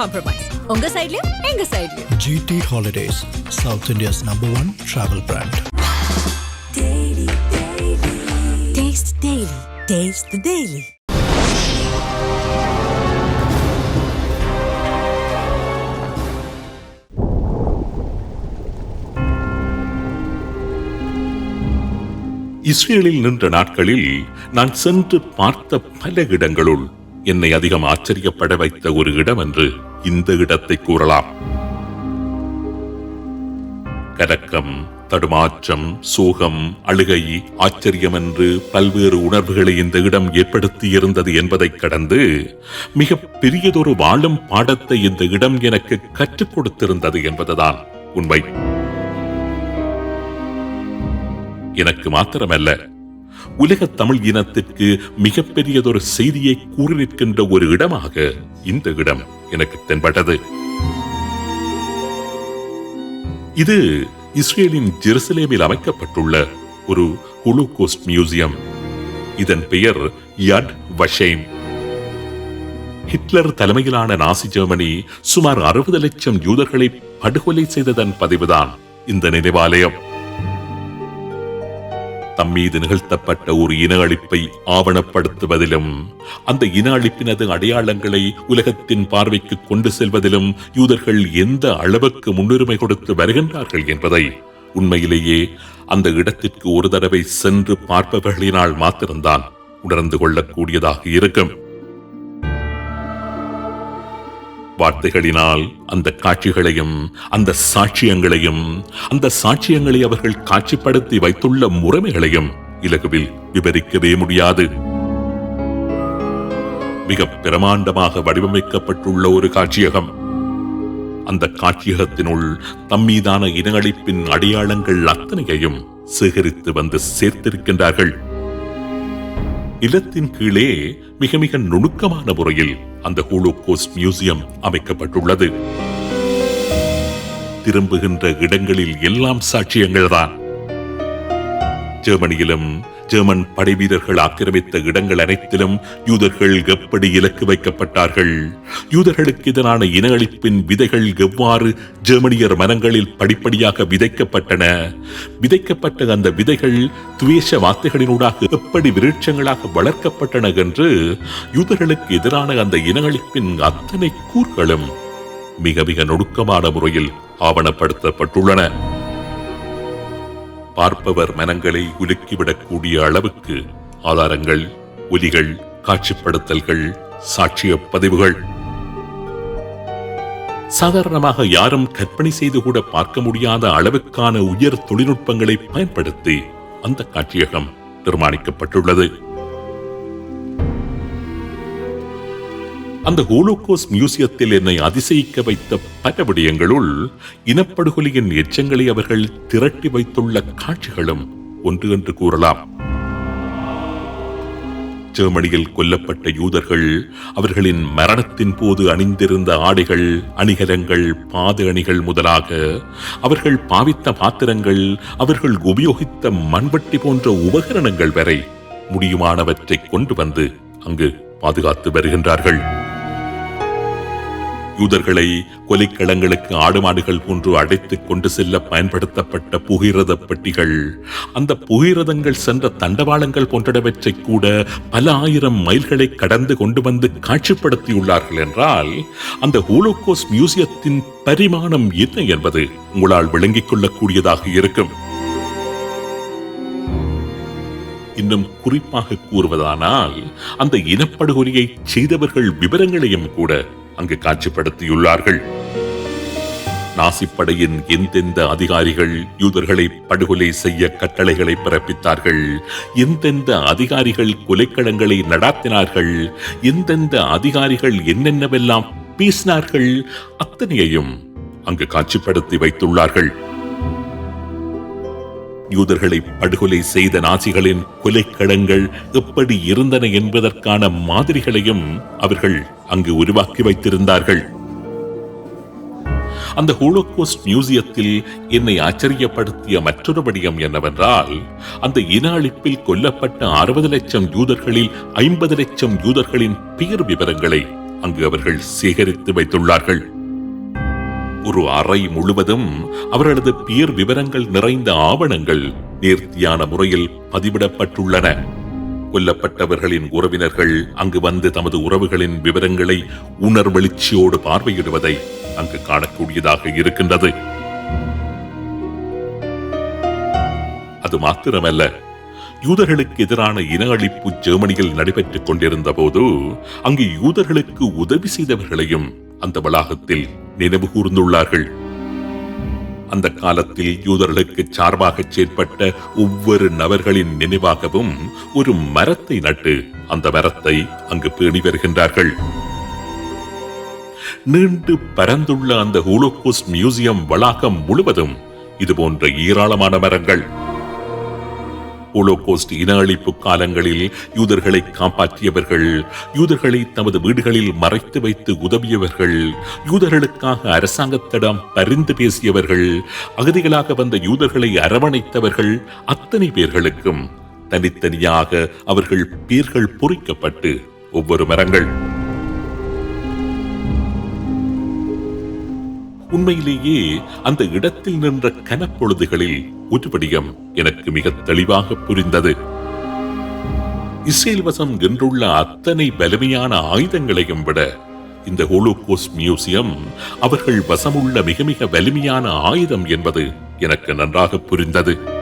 Compromise உங்க சைடுலயும் எங்க சைடுலயும் GT Holidays, South India's number one travel brand. Taste Daily. Taste the Daily. இஸ்ரேலில் நின்ற நாட்களில் நான் சென்று பார்த்த பல இடங்களுள் என்னை அதிகம் ஆச்சரியப்பட வைத்த ஒரு இடம் என்று இந்த இடத்தை கூறலாம். கலக்கம் தடுமாற்றம் சோகம் அழுகை ஆச்சரியம் என்று பல்வேறு உணர்வுகளை இந்த இடம் ஏற்படுத்தி இருந்தது என்பதைக் கடந்து மிக பெரியதொரு வாழும் பாடத்தை இந்த இடம் எனக்கு கற்றுக் கொடுத்திருந்தது என்பதுதான் உண்மை. எனக்கு மாத்திரமல்ல உலக தமிழ் இனத்திற்கு மிகப்பெரியதொரு செய்தியை கூறி நிற்கின்ற ஒரு இடமாக இந்த இடம் எனக்கு தென்பட்டது. இது இஸ்ரேலின் ஜெருசலேமில் அமைக்கப்பட்டுள்ள ஒரு ஹோலோகோஸ்ட் மியூசியம். இதன் பெயர் யட் வஷேம். ஹிட்லர் தலைமையிலான நாசி ஜெர்மனி சுமார் அறுபது லட்சம் யூதர்களை படுகொலை செய்ததன் பதிவுதான் இந்த நினைவாலயம். தம் மீது நிகழ்த்தப்பட்ட ஒரு இன அழிப்பை ஆவணப்படுத்துவதிலும் அந்த இன அழிப்பினது அடையாளங்களை உலகத்தின் பார்வைக்கு கொண்டு செல்வதிலும் யூதர்கள் எந்த அளவுக்கு முன்னுரிமை கொடுத்து வருகின்றார்கள் என்பதை உண்மையிலேயே அந்த இடத்திற்கு ஒரு தடவை சென்று பார்ப்பவர்களினால் மாத்திரம்தான் உணர்ந்து கொள்ளக்கூடியதாக இருக்கும். வார்த்தைகளினால் அந்த காட்சிகளையும் அந்த சாட்சியங்களையும் அந்த சாட்சியங்களை அவர்கள் காட்சிப்படுத்தி வைத்துள்ள முறைமைகளையும் இலகுவில் விவரிக்கவே முடியாது. மிக பிரமாண்டமாக வடிவமைக்கப்பட்டுள்ள ஒரு காட்சியகம். அந்த காட்சியகத்தினுள் தம்மீதான இனஅழிப்பின் அடையாளங்கள் அத்தனையையும் சேகரித்து வந்து சேர்த்திருக்கின்றார்கள். நிலத்தின் கீழே மிக மிக நுணுக்கமான முறையில் அந்த ஹோலோகோஸ்ட் மியூசியம் அமைக்கப்பட்டுள்ளது. திரும்புகின்ற இடங்களில் எல்லாம் சாட்சியங்கள் தான் ஜெர்மனியிலும் ஜெர்மன் படைவீரர்கள் ஆக்கிரமித்த இடங்கள் அனைத்திலும் யூதர்கள் எப்படி இலக்கு வைக்கப்பட்டார்கள்? யூதர்களுக்கு எதிரான இன அழிப்பின் விதைகள் எவ்வாறு ஜெர்மனியர் மனங்களில் படிப்படியாக விதைக்கப்பட்டன? விதைக்கப்பட்ட அந்த விதைகள் துவேஷ வார்த்தைகளினூடாக எப்படி விருட்சங்களாக வளர்க்கப்பட்டன என்று யூதர்களுக்கு எதிரான அந்த இன அழிப்பின் அத்தனை கூறுகளும் மிக மிக நுணுக்கமான முறையில் ஆவணப்படுத்தப்பட்டுள்ளன. பார்ப்பவர் மனங்களை உலுக்கிவிடக்கூடிய அளவுக்கு ஆதாரங்கள் ஒலிகள் காட்சிப்படுத்தல்கள் சாட்சிய பதிவுகள். சாதாரணமாக யாரும் கற்பனை செய்து கூட பார்க்க முடியாத அளவுக்கான உயர் தொழில்நுட்பங்களை பயன்படுத்தி அந்த காட்சியகம் நிர்மாணிக்கப்பட்டுள்ளது. அந்த ஹோலோகோஸ் மியூசியத்தில் என்னை அதிசயிக்க வைத்த பல விடயங்களுள் இனப்படுகொலியின் எச்சங்களை அவர்கள் திரட்டி வைத்துள்ள காட்சிகளும் ஒன்று என்று கூறலாம். ஜெர்மனியில் கொல்லப்பட்ட யூதர்கள் அவர்களின் மரணத்தின் போது அணிந்திருந்த ஆடைகள் அணிகலங்கள் பாத அணிகள் முதலாக அவர்கள் பாவித்த பாத்திரங்கள் அவர்கள் உபயோகித்த மண்வெட்டி போன்ற உபகரணங்கள் வரை முடியுமானவற்றை கொண்டு வந்து அங்கு பாதுகாத்து வருகின்றார்கள். யூதர்களை கொலைக்களங்களுக்கு ஆடு மாடுகள் போன்று அடைத்துக் கொண்டு செல்ல பயன்படுத்தப்பட்ட புகிரத பெட்டிகள். அந்த புகிரதங்கள் சென்ற தண்டவாளங்கள் போன்றவற்றை கூட பல ஆயிரம் மைல்களை கடந்து கொண்டு வந்து காட்சிப்படுத்தியுள்ளார்கள் என்றால் அந்த ஹூலோகோஸ் மியூசியத்தின் பரிமாணம் என்ன என்பது உங்களால் விளங்கிக் கொள்ளக்கூடியதாக இருக்கும். இன்னும் குறிப்பாக கூறுவதானால் அந்த இனப்படுகொலையை செய்தவர்கள் விவரங்களையும் கூட அங்கு காட்சிப்படுத்தியுள்ளார்கள். நாசிப்படையின் எந்தெந்த அதிகாரிகள் யூதர்களை படுகொலை செய்ய கட்டளைகளை பிறப்பித்தார்கள்? எந்தெந்த அதிகாரிகள் கொலைக்களங்களை நடாத்தினார்கள்? எந்தெந்த அதிகாரிகள் என்னென்னவெல்லாம் பேசினார்கள்? அத்தனையையும் அங்கு காட்சிப்படுத்தி வைத்துள்ளார்கள். யூதர்களை படுகொலை செய்த நாசிகளின் கொலைக்கடங்கள் எப்படி இருந்தன என்பதற்கான மாதிரிகளையும் அவர்கள் அங்கு உருவாக்கி வைத்திருந்தார்கள். அந்த ஹோலோகோஸ்ட் மியூசியத்தில் என்னை ஆச்சரியப்படுத்திய மற்றொரு விடயம் என்னவென்றால் அந்த இன அழிப்பில் கொல்லப்பட்ட அறுபது லட்சம் யூதர்களில் ஐம்பது லட்சம் யூதர்களின் பெயர் விவரங்களை அங்கு அவர்கள் சேகரித்து வைத்துள்ளார்கள். ஒரு அறை முழுவதும் அவர்களது பேர் விவரங்கள் நிறைந்த ஆவணங்கள் நேர்த்தியான முறையில் பதிவிடப்பட்டுள்ளன. கொல்லப்பட்டவர்களின் உறவினர்கள் அங்கு வந்து தமது உறவுகளின் விவரங்களை உணர்வெழுச்சியோடு பார்வையிடுவதை அங்கு காணக்கூடியதாக இருக்கின்றது. அது மாத்திரமல்ல யூதர்களுக்கு எதிரான இன அழிப்பு ஜெர்மனியில் நடைபெற்றுக் கொண்டிருந்த போது அங்கு யூதர்களுக்கு உதவி செய்தவர்களையும் அந்த வளாகத்தில் நினைவு கூர்ந்துள்ளார்கள். அந்த காலத்தில் யூதர்களுக்கு சார்பாக செயற்பட்ட ஒவ்வொரு நபர்களின் நினைவாகவும் ஒரு மரத்தை நட்டு அந்த மரத்தை அங்கு பேணி வருகின்றார்கள். நீண்டு பரந்துள்ள அந்த ஹூலோகோஸ் மியூசியம் வளாகம் முழுவதும் இது போன்ற ஏராளமான மரங்கள். ஹோலோகோஸ்ட் இன அழிப்பு காலங்களில் யூதர்களை காப்பாற்றியவர்கள் யூதர்களை தமது வீடுகளில் மறைத்து வைத்து உதவியவர்கள் யூதர்களுக்காக அரசாங்கத்திடம் பரிந்து பேசியவர்கள் அகதிகளாக வந்த யூதர்களை அரவணைத்தவர்கள் அத்தனை பேர்களுக்கும் தனித்தனியாக அவர்கள் பேர்கள் பொறிக்கப்பட்டு ஒவ்வொரு மரங்கள் உண்மையிலேயே அந்த இடத்தில் நின்ற கனப்பொழுதுகளில் ஒரு எனக்கு மிக தெளிவாக புரிந்தது. இஸ்ரேல் வசம் கென்றுள்ள அத்தனை பலமையான ஆயுதங்களையும் விட இந்த ஹோலோகோஸ் மியூசியம் அவர்கள் வசமுள்ள மிக மிக வலிமையான ஆயுதம் என்பது எனக்கு நன்றாக புரிந்தது.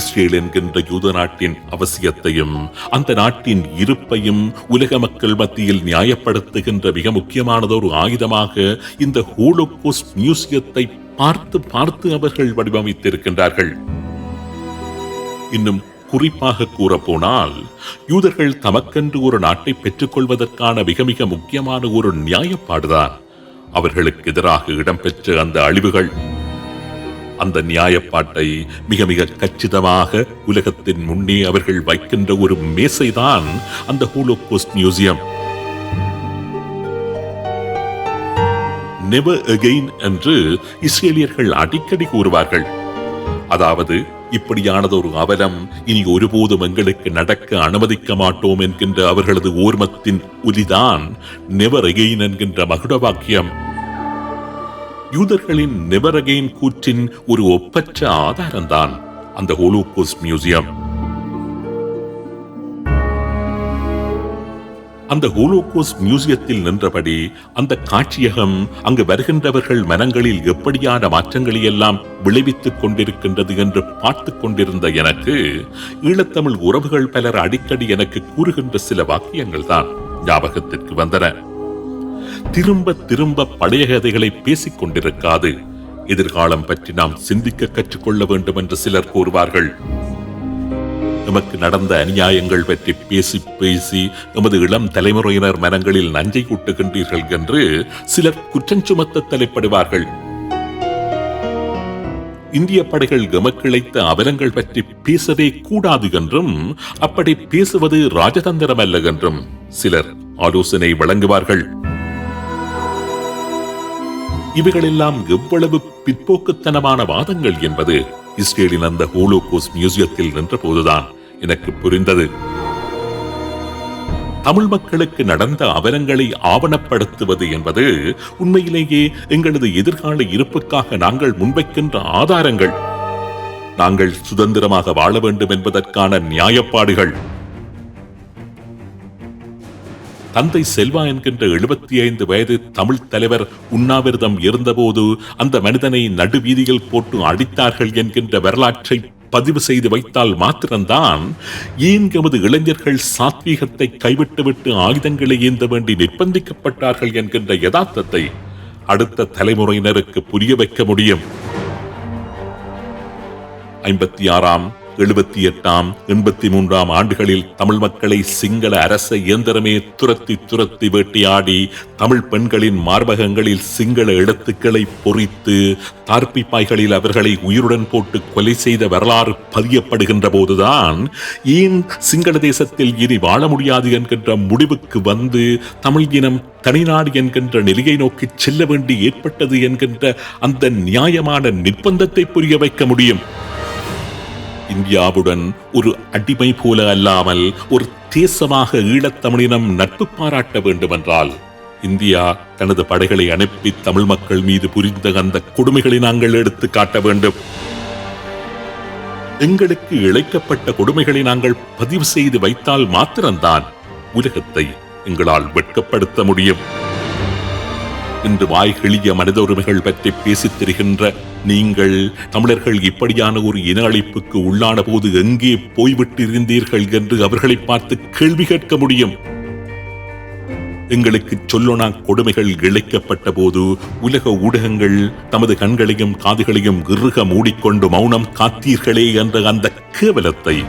இஸ்ரேல் என்கின்ற யூத நாட்டின் அவசியத்தையும் அந்த நாட்டின் இருப்பையும் உலக மக்கள் மத்தியில் நியாயப்படுத்துகின்ற மிக முக்கியமானதொரு ஆயுதமாக இந்த ஹோலோகோஸ் மியூசியத்தை பார்த்து பார்த்து அவர்கள் வடிவமைத்திருக்கின்றார்கள். இன்னும் குறிப்பாக கூறப்போனால் யூதர்கள் தமக்கென்று ஒரு நாட்டை பெற்றுக்கொள்வதற்கான மிக மிக முக்கியமான ஒரு நியாயப்பாடுதான். அவர்களுக்கு எதிராக இடம்பெற்ற அந்த அழிவுகள் அந்த நியாயப்பாட்டை மிக மிக கச்சிதமாக உலகத்தின் முன்னே அவர்கள் வைக்கின்ற ஒரு மேசைதான் அந்த ஹோலோகோஸ்ட் மியூசியம் நெவர் அகெயின் என்று இஸ்ரேலியர்கள் அடிக்கடி கூறுவார்கள். அதாவது இப்படியானது ஒரு அவலம் இனி ஒருபோதும் எங்களுக்கு நடக்க அனுமதிக்க மாட்டோம் என்கின்ற அவர்களது ஓர்மத்தின் ஒலிதான் நெவர் அகெயின் என்கின்ற மகுட வாக்கியம் யூதர்களின் நிபரகையின் கூற்றின் ஒரு ஒப்பற்ற ஆதாரம்தான் அந்த ஹோலோகோஸ் மியூசியம். அந்த ஹோலோகோஸ் மியூசியத்தில் நின்றபடி அந்த காட்சியகம் அங்கு வருகின்றவர்கள் மனங்களில் எப்படியான மாற்றங்களை எல்லாம் விளைவித்துக் கொண்டிருக்கின்றது என்று பார்த்துக் கொண்டிருந்த எனக்கு ஈழத்தமிழ் உறவுகள் பலர் அடிக்கடி எனக்கு கூறுகின்ற சில வாக்கியங்கள் தான் ஞாபகத்திற்கு வந்தன. திரும்ப திரும்ப பழைய கதைகளை பேசிக் கொண்டிருக்காது எதிர்காலம் பற்றி நாம் சிந்திக்க கற்றுக்கொள்ள வேண்டும் என்று சிலர் கூறுவார்கள். நமக்கு நடந்த அநியாயங்கள் பற்றி பேசி பேசி நமது இளம் தலைமுறையினர் மனங்களில் நஞ்சை கூட்டுகின்றீர்கள் என்று சிலர் குற்றம் சுமத்த தலைப்படுவார்கள். இந்திய படைகள் எமக்கிழைத்த அவலங்கள் பற்றி பேசவே கூடாது என்றும் அப்படி பேசுவது ராஜதந்திரம் அல்ல என்றும் சிலர் ஆலோசனை வழங்குவார்கள். இவைகளெல்லாம் எவ்வளவு பிற்போக்குத்தனமான வாதங்கள் என்பது இஸ்ரேலின் அந்த ஹோலோகோஸ் மியூசியத்தில் நின்ற போதுதான் எனக்கு புரிந்தது. தமிழ் மக்களுக்கு நடந்த அவலங்களை ஆவணப்படுத்துவது என்பது உண்மையிலேயே எங்களது எதிர்கால இருப்புக்காக நாங்கள் முன்வைக்கின்ற ஆதாரங்கள். நாங்கள் சுதந்திரமாக வாழ வேண்டும் என்பதற்கான நியாயப்பாடுகள். தந்தை செல்வா என்கின்ற எழுபத்தி ஐந்து வயது தமிழ் தலைவர் உண்ணாவிரதம் இருந்தபோது அந்த மனிதனை நடுவீதியில் போட்டு அடித்தார்கள் என்கின்ற வரலாற்றை பதிவு செய்து வைத்தால் மாத்திரம்தான் ஏன் எமது இளைஞர்கள் சாத்வீகத்தை கைவிட்டுவிட்டு ஆயுதங்களை ஏந்த வேண்டி நிர்பந்திக்கப்பட்டார்கள் என்கின்ற யதார்த்தத்தை அடுத்த தலைமுறையினருக்கு புரிய வைக்க முடியும். ஐம்பத்தி ஆறாம் எழுபத்தி எட்டாம் எண்பத்தி மூன்றாம் ஆண்டுகளில் தமிழ் மக்களை சிங்கள அரச இயந்திரமே துரத்தி துரத்தி வேட்டையாடி தமிழ் பெண்களின் மார்பகங்களில் சிங்கள எழுத்துக்களை பொறித்து தார்பிப்பாய்களில் அவர்களை உயிருடன் போட்டு கொலை செய்த வரலாறு பதியப்படுகின்ற போதுதான் ஏன் சிங்கள தேசத்தில் இனி வாழ முடியாது என்கின்ற முடிவுக்கு வந்து தமிழ் இனம் தனிநாடு என்கின்ற நிலையை நோக்கி செல்ல வேண்டி ஏற்பட்டது என்கின்ற அந்த நியாயமான நிர்பந்தத்தை புரிய வைக்க முடியும்? இந்தியாவுடன் ஒரு அடிமை போல அல்லாமல் ஒரு தேசமாக ஈழத்தமிழினம் நட்பு பாராட்ட வேண்டுமென்றால் இந்தியா தனது படைகளை அனுப்பி தமிழ் மக்கள் மீது புரிந்த அந்த கொடுமைகளை நாங்கள் எடுத்து காட்ட வேண்டும். எங்களுக்கு இழைக்கப்பட்ட கொடுமைகளை நாங்கள் பதிவு செய்து வைத்தால் மாத்திரம்தான் உலகத்தை எங்களால் வெட்கப்படுத்த முடியும். இன்று வாய்கிழிய மனித உரிமைகள் பற்றி பேசித் திரிகின்ற நீங்கள் தமிழர்கள் இப்படியான ஒரு இன அழிப்புக்கு உள்ளான போது எங்கே போய்விட்டிருந்தீர்கள் என்று அவர்களை பார்த்து கேள்வி கேட்க முடியும். எங்களுக்கு சொல்லொணா கொடுமைகள் இழைக்கப்பட்ட போது உலக ஊடகங்கள் தமது கண்களையும் காதுகளையும் இறுக மூடிக்கொண்டு மௌனம் காத்தீர்களே என்ற அந்த கேவலத்தை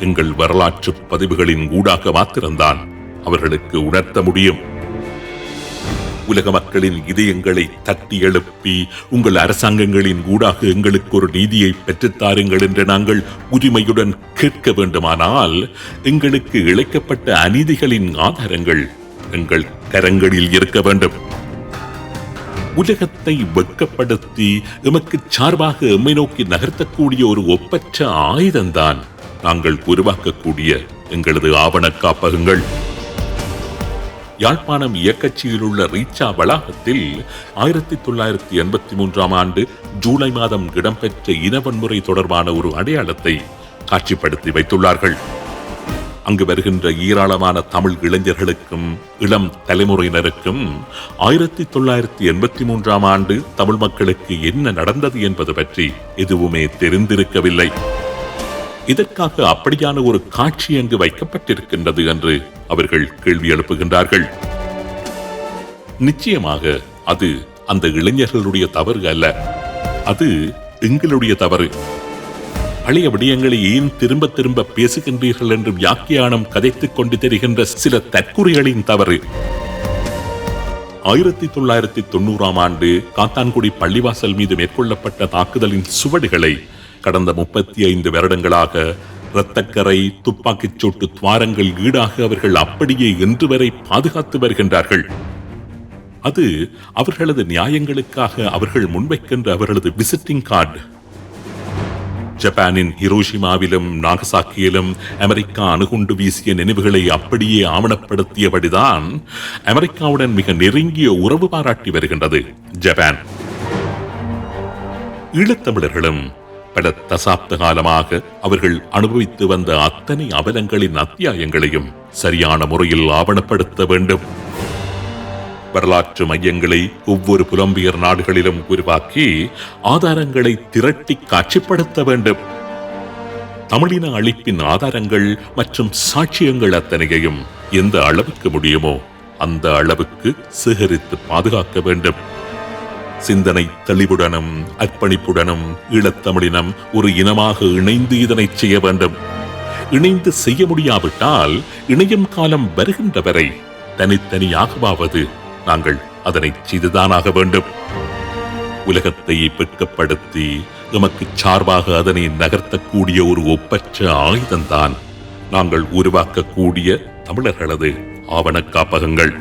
எங்கள் வரலாற்று பதிவுகளின் ஊடாக மாத்திரம்தான் அவர்களுக்கு உணர்த்த முடியும். உலக மக்களின் இதயங்களை தட்டி எழுப்பி உங்கள் அரசாங்கங்களின் ஊடாக எங்களுக்கு ஒரு நீதியை பெற்றுத்தாருங்கள் என்று நாங்கள் உரிமையுடன் கேட்க வேண்டுமானால் எங்களுக்கு இழைக்கப்பட்ட அநீதிகளின் ஆதாரங்கள் எங்கள் கரங்களில் இருக்க வேண்டும். உலகத்தை வெட்கப்படுத்தி எமக்கு சார்பாக எம்மை நோக்கி நகர்த்தக்கூடிய ஒரு ஒப்பற்ற ஆயுதம்தான் நாங்கள் உருவாக்கக்கூடிய எங்களது ஆவண காப்பகங்கள். யாழ்ப்பாணம் இயக்கச்சியில் உள்ள ரீச்சா வளாகத்தில் ஆயிரத்தி தொள்ளாயிரத்தி எண்பத்தி மூன்றாம் ஆண்டு ஜூலை மாதம் இடம்பெற்ற இனவன்முறை தொடர்பான ஒரு அடையாளத்தை காட்சிப்படுத்தி வைத்துள்ளார்கள். அங்கு வருகின்ற ஏராளமான தமிழ் இளைஞர்களுக்கும் இளம் தலைமுறையினருக்கும் ஆயிரத்தி தொள்ளாயிரத்தி எண்பத்தி மூன்றாம் ஆண்டு தமிழ் மக்களுக்கு என்ன நடந்தது என்பது பற்றி எதுவுமே தெரிந்திருக்கவில்லை. இதற்காக அப்படியான ஒரு காட்சி அங்கு வைக்கப்பட்டிருக்கின்றது என்று அவர்கள் கேள்வி எழுப்புகின்றார்கள். நிச்சயமாக அது அந்த இளைஞர்களுடைய தவறு அல்ல. அது எங்களுடைய தவறு. பழைய விடயங்களை ஏன் திரும்ப திரும்ப பேசுகின்றீர்கள் என்று வியாக்கியானம் கதைத்துக் கொண்டு தெரிகின்ற சில தற்குறிகளின் தவறு. ஆயிரத்தி தொள்ளாயிரத்தி தொண்ணூறாம் ஆண்டு காத்தான்குடி பள்ளிவாசல் மீது மேற்கொள்ளப்பட்ட தாக்குதலின் சுவடுகளை கடந்த முப்பத்தி ஐந்து வருடங்களாக இரத்தக்கரை துப்பாக்கிச் சூட்டு துவாரங்கள் ஈடாக அவர்கள் அப்படியே இன்று வரை பாதுகாத்து வருகின்றார்கள். அது அவர்களது நியாயங்களுக்காக அவர்கள் முன்வைக்கின்ற அவர்களது விசிட்டிங் கார்டு. ஜப்பானின் ஹிரோஷிமாவிலும் நாகசாக்கியிலும் அமெரிக்கா அணுகுண்டு வீசிய நினைவுகளை அப்படியே ஆவணப்படுத்தியபடிதான் அமெரிக்காவுடன் மிக நெருங்கிய உறவு பாராட்டி வருகின்றது ஜப்பான். ஈழத்தமிழர்களும் பல தசாப்த காலமாக அவர்கள் அனுபவித்து வந்த அத்தனை அவலங்களின் அத்தியாயங்களையும் சரியான முறையில் ஆவணப்படுத்த வேண்டும். வரலாற்று மையங்களை ஒவ்வொரு புலம்பியர் நாடுகளிலும் உருவாக்கி ஆதாரங்களை திரட்டி காட்சிப்படுத்த வேண்டும். தமிழின அழிப்பின் ஆதாரங்கள் மற்றும் சாட்சியங்கள் அத்தனையையும் எந்த அளவுக்கு முடியுமோ அந்த அளவுக்கு சேகரித்து பாதுகாக்க வேண்டும். சிந்தனை தெளிவுடனும் அர்ப்பணிப்புடனும் ஈழத்தமிழினம் ஒரு இனமாக இணைந்து இதனை செய்ய வேண்டும். இணைந்து செய்ய முடியாவிட்டால் இணையும் காலம் வருகின்ற வரை தனித்தனியாகவாவது நாங்கள் அதனை செய்துதானாக வேண்டும். உலகத்தை வெட்கப்படுத்தி எமக்கு சார்பாக அதனை நகர்த்தக்கூடிய ஒரு ஒப்பற்ற ஆயுதம்தான் நாங்கள் உருவாக்கக்கூடிய தமிழர்களது ஆவண காப்பகங்கள்.